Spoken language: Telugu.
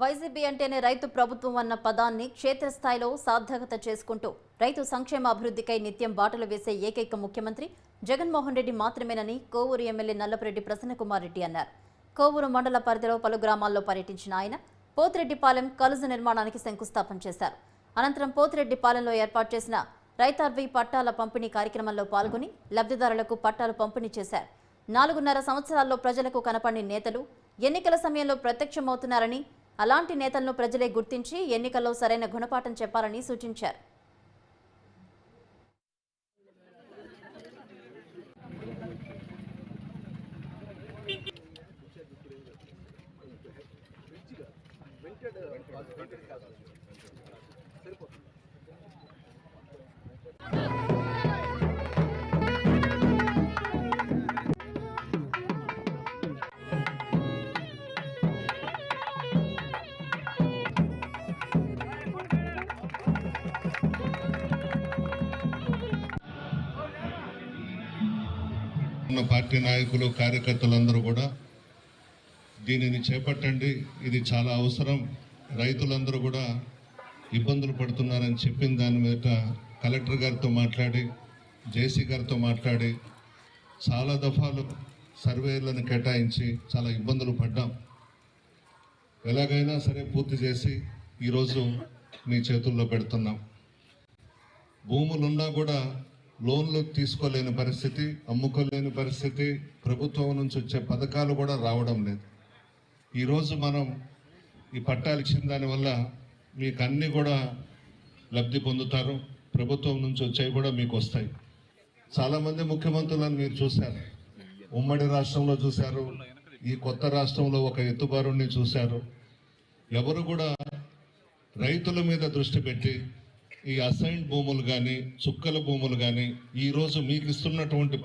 వైసీపీ అంటేనే రైతు ప్రభుత్వం అన్న పదాన్ని క్షేత్రస్థాయిలో సార్థకత చేసుకుంటూ రైతు సంక్షేమ అభివృద్ధికై నిత్యం బాటలు వేసే ఏకైక ముఖ్యమంత్రి జగన్మోహన్ రెడ్డి మాత్రమేనని కోవూరు ఎమ్మెల్యే నల్లపరెడ్డి ప్రసన్నకుమార్ రెడ్డి అన్నారు. కోవూరు మండల పరిధిలో పలు గ్రామాల్లో పర్యటించిన ఆయన పోతిరెడ్డిపాలెం కలుజు నిర్మాణానికి శంకుస్థాపన చేశారు. అనంతరం పోతిరెడ్డిపాలెంలో ఏర్పాటు చేసిన రైతార్వి పట్టాల పంపిణీ కార్యక్రమంలో పాల్గొని లబ్ధిదారులకు పట్టాలు పంపిణీ చేశారు. నాలుగున్నర సంవత్సరాల్లో ప్రజలకు కనపడిన నేతలు ఎన్నికల సమయంలో ప్రత్యక్షమవుతున్నారని అలాంటి నేతలను ప్రజలే గుర్తించి ఎన్నికల్లో సరైన గుణపాఠం చెప్పాలని సూచించారు. వెంకటేశ్వర పార్టీ నాయకులు కార్యకర్తలందరూ కూడా దీనిని చేపట్టండి. ఇది చాలా అవసరం. రైతులందరూ కూడా ఇబ్బందులు పడుతున్నారని చెప్పిన దాని మీద కలెక్టర్ గారితో మాట్లాడి జేసీ గారితో మాట్లాడి చాలా దఫాలు సర్వేలను కేటాయించి చాలా ఇబ్బందులు పడ్డాం. ఎలాగైనా సరే పూర్తి చేసి ఈరోజు మీ చేతుల్లో పెడుతున్నాం. భూములున్నా కూడా లోన్లు తీసుకోలేని పరిస్థితి అమ్ముకోలేని పరిస్థితి ప్రభుత్వం నుంచి వచ్చే పథకాలు కూడా రావడం లేదు. ఈరోజు మనం ఈ పట్టాలు ఇచ్చిన దానివల్ల మీకు అన్నీ కూడా లబ్ధి పొందుతారు ప్రభుత్వం నుంచి వచ్చేవి కూడా మీకు వస్తాయి. చాలామంది ముఖ్యమంత్రులను మీరు చూశారు. ఉమ్మడి రాష్ట్రంలో చూశారు ఈ కొత్త రాష్ట్రంలో ఒక ఎత్తుబారుని చూశారు. ఎవరు కూడా రైతుల మీద దృష్టి పెట్టి ఈ అసైన్ భూములు కానీ చుక్కల భూములు కానీ ఈరోజు మీకు ఇస్తున్నటువంటి